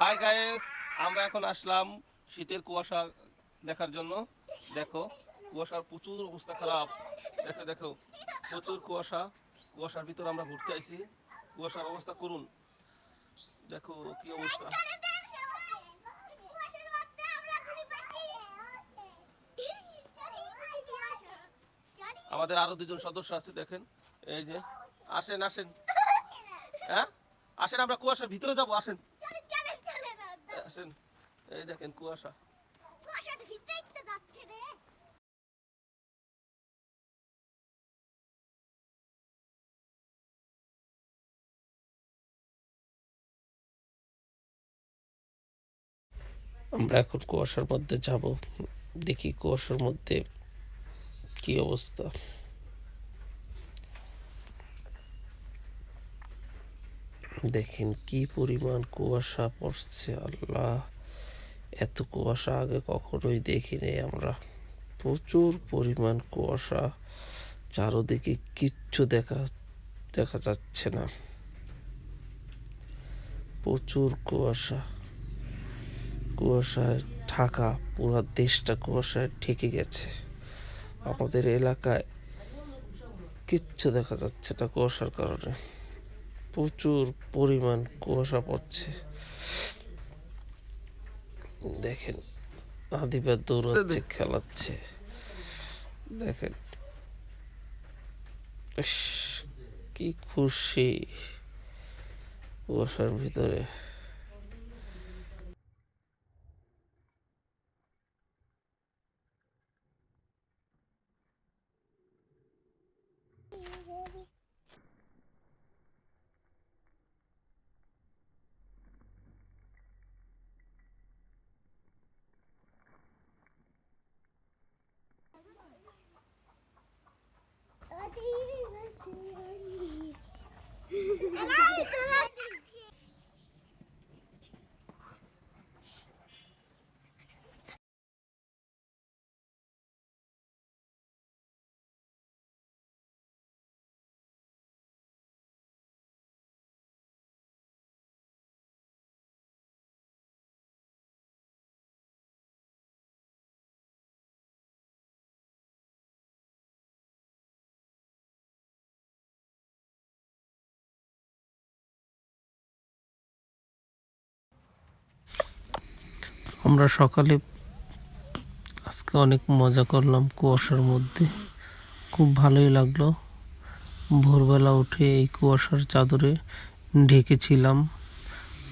High guys আমরা এখন আসলাম শীতের কুয়াশা দেখার জন্য। দেখো, কুয়াশার প্রচুর অবস্থা খারাপ। দেখো দেখো, প্রচুর কুয়াশা। কুয়াশার ভিতর আমরা ঘুরতে আইছি। কুয়াশার অবস্থা করুন। দেখো কি অবস্থা। আমাদের আরও দুজন সদস্য আছে, দেখেন। এই যে, আসেন আসেন। হ্যাঁ? আসেন, আমরা কুয়াশার ভিতরে যাব, আসেন। আসেন। এই দেখেন কুয়াশা। আমরা এখন কুয়াশার মধ্যে যাব। দেখি কুয়াশার মধ্যে কি অবস্থা। দেখেন কি পরিমাণ কুয়াশা পড়ছে, আল্লাহ। এত কুয়াশা আগে কখনোই দেখিনি আমরা। প্রচুর পরিমাণ কুয়াশা, চারোদিকে কিচ্ছু দেখা দেখা যাচ্ছে না। প্রচুর কুয়াশা। কুয়াশায় ঢাকা, পুরো দেশটা কুয়াশায় ঢেকে গেছে। আমাদের এলাকায় কিচ্ছু দেখা যাচ্ছে না কুয়াশার কারণে। প্রচুর পরিমাণ কুয়াশা পড়ছে। দেখেন আদিবার দৌড়াচ্ছে খেলাচ্ছে। দেখেন। কি খুশি কুয়াশার ভিতরে। আমরা সকালে আজকে অনেক মজা করলাম কুয়াশার মধ্যে। খুব ভালোই লাগল। ভোরবেলা উঠে এই কুয়াশার চাদরে ঢেকেছিলাম।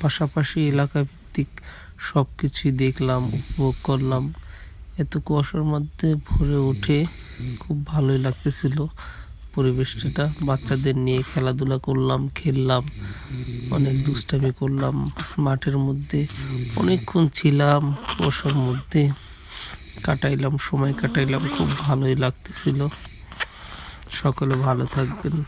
পাশাপাশি এলাকা ভিত্তিক সব কিছুই দেখলাম, উপভোগ করলাম। এত কুয়াশার মধ্যে ভোরে উঠে খুব ভালোই লাগতেছিল। পরিবেশটা বাচ্চাদের নিয়ে খেলাধুলা করলাম, খেললাম, অনেক দুষ্টামি করলাম মাঠের মধ্যে। অনেকক্ষণ ছিলাম বসার মধ্যে। কাটাইলাম, সময় কাটাইলাম, খুব ভালোই লাগতেছিল। সকলে ভালো থাকবেন।